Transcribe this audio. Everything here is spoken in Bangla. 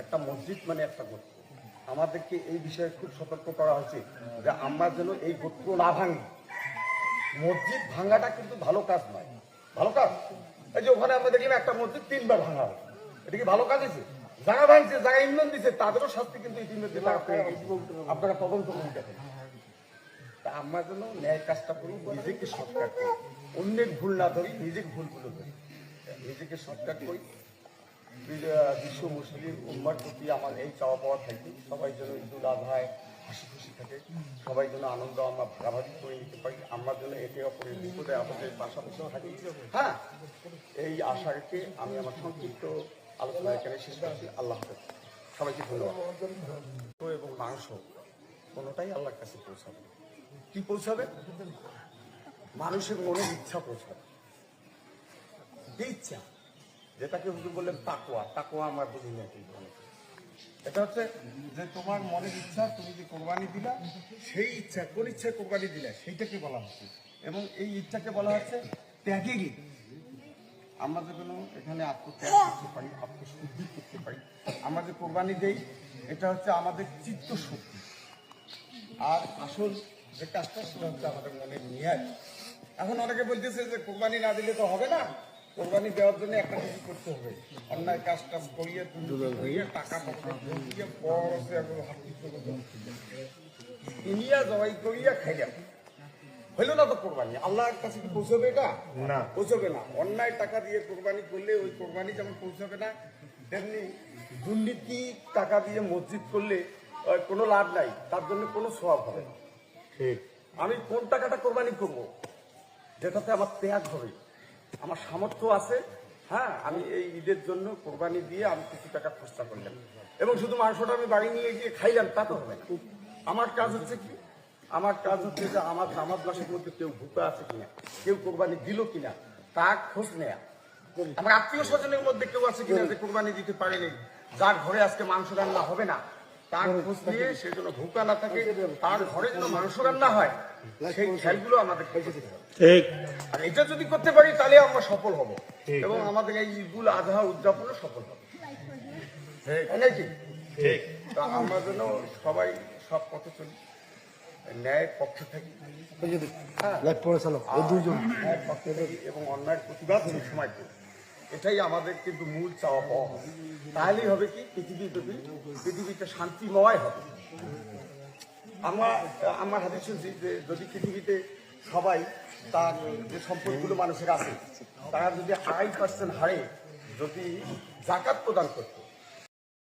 একটা মসজিদ মানে একটা গোত্র। আমাদেরকে এই বিষয়ে খুব সতর্ক করা হয়েছে যে আমরা যেন এই গোত্র না ভাঙি। মসজিদ ভাঙাটা কিন্তু ভালো কাজ নয়। ভালো কাজ? এই যে ওখানে আমরা দেখলাম একটা মসজিদ তিনবার ভাঙা হবে এটা কি ভালো কাজ আছে যারা ভাঙছে যারা ইন্ধন দিচ্ছে তাদেরও শাস্তি কিন্তু ইতিমধ্যে আপনারা তদন্ত করে দেখেন। তা আমরা যেন ন্যায় কাজটা করি নিজেকে সৎকার করি। অন্যের ভুল না ধরি নিজের ভুলগুলো ধরি। নিজেকে সৎকার করি। বিশ্ব মুসলিম উম্মার প্রতি আমার এই চাওয়া পাওয়া থাকি। সবাই যেন ঈদুল আজহায় হাসি খুশি থাকে। সবাই যেন আনন্দ আমরা ভাগাভাগি করে নিতে পারি। আমরা যেন একে অপরের বিপদে আমাদের পাশাপাশি থাকি। হ্যাঁ এই আশা রেখে আমি আমার সংক্ষিপ্ত আলোচনা এখানে শেষ করছি। আল্লাহ সবাইকে ধন্যবাদ। এবং মাংস, কোনোটাই আল্লাহর কাছে পৌঁছাবে কি পৌঁছাবে? মানুষের মনের ইচ্ছা পৌঁছাবে। ইচ্ছা যেটাকে হুজুর বললেন তাকোয়া তাকোয়া আমার বুঝি না কিন্তু এটা হচ্ছে যে তোমার মনের ইচ্ছা, তুমি যে কোরবানি দিলা, সেই ইচ্ছা, কোন ইচ্ছায় কোরবানি দিলা, সেইটাকে বলা হচ্ছে। এবং এই ইচ্ছাকে বলা হচ্ছে ত্যাগেরই আমরা যেন এখানে আত্মত্যাগ করতে পারি, আত্মশুদ্ধি করতে পারি। আমরা যে কোরবানি দেই, এটা হচ্ছে আমাদের চিত্ত শক্তি আর আসল যে কাজটা, সেটা হচ্ছে আমাদের মনের নিয়াজ। এখন অনেকে বলতেছে যে কোরবানি না দিলে তো হবে না। কোরবানি দেওয়ার জন্য একটা কিছু করতে হবে। অন্যায় কাজ টাজ করিয়ে করিয়ে টাকা দিয়ে জবাই করিয়া খাইয়া। হইল না তো কোরবানি? আল্লাহর কাছে কি পৌঁছবে এটা? না। পৌঁছবে না। অন্যায় টাকা দিয়ে কোরবানি করলে ওই কোরবানি যেমন পৌঁছবে না তেমনি দুর্নীতি টাকা দিয়ে মসজিদ করলে কোনো লাভ নাই। তার জন্য কোনো স্বভাব হবে না। ঠিক। আমি কোন টাকাটা কোরবানি করব? যেটাতে আমার ত্যাগ হবে। আমার সামর্থ্য আছে। হ্যাঁ আমি এই ঈদের জন্য কোরবানি দিয়ে আমি কিছু টাকা খরচা করলাম। এবং শুধু মাংসটা আমি বাড়ি নিয়ে গিয়ে খাইলাম, তা তো হবে আমার কাজ হচ্ছে কি? আমার কাজ হচ্ছে যে আমার জামাত মাসের মধ্যে কেউ ভুকা আছে কিনা, কেউ কোরবানি দিল কিনা, তা খোঁজ নেয়া। আমার আত্মীয় স্বজনের মধ্যে কেউ আছে কিনা যে কোরবানি দিতে পারেনি, যার ঘরে আজকে মাংস রান্না হবে না তার খোঁজ নিয়ে সে যেন ভুকা না থাকে তার ঘরে যেন মাংস রান্না হয় সেই খেয়ালগুলো আমাদের ঠিক। আর এটা যদি করতে পারি তাহলে আমরা সফল হব। এবং আমাদের এই ঈদুল আজহা উদযাপনে সফল হবে। নাকি? ঠিক। তা আমরা যেন সবাই সব পথে চলি। ন্যায়ের পক্ষে থাকি। হ্যাঁ। লাইভ পড়ে চালো। এই দুইজন। পক্ষে থাকি এবং অন্যায়ের প্রতিবাদ করি এটাই আমাদের কিন্তু মূল চাওয়া পাওয়া হবে। তাহলেই হবে কি? পৃথিবী যদি পৃথিবীতে শান্তিময় হবে। আমরা, আমার হাতে শুনছি যে যদি পৃথিবীতে সবাই তার যে সম্পদগুলো মানুষের আছে, তারা যদি আড়াই পার্সেন্ট হারে যদি জাকাত প্রদান করত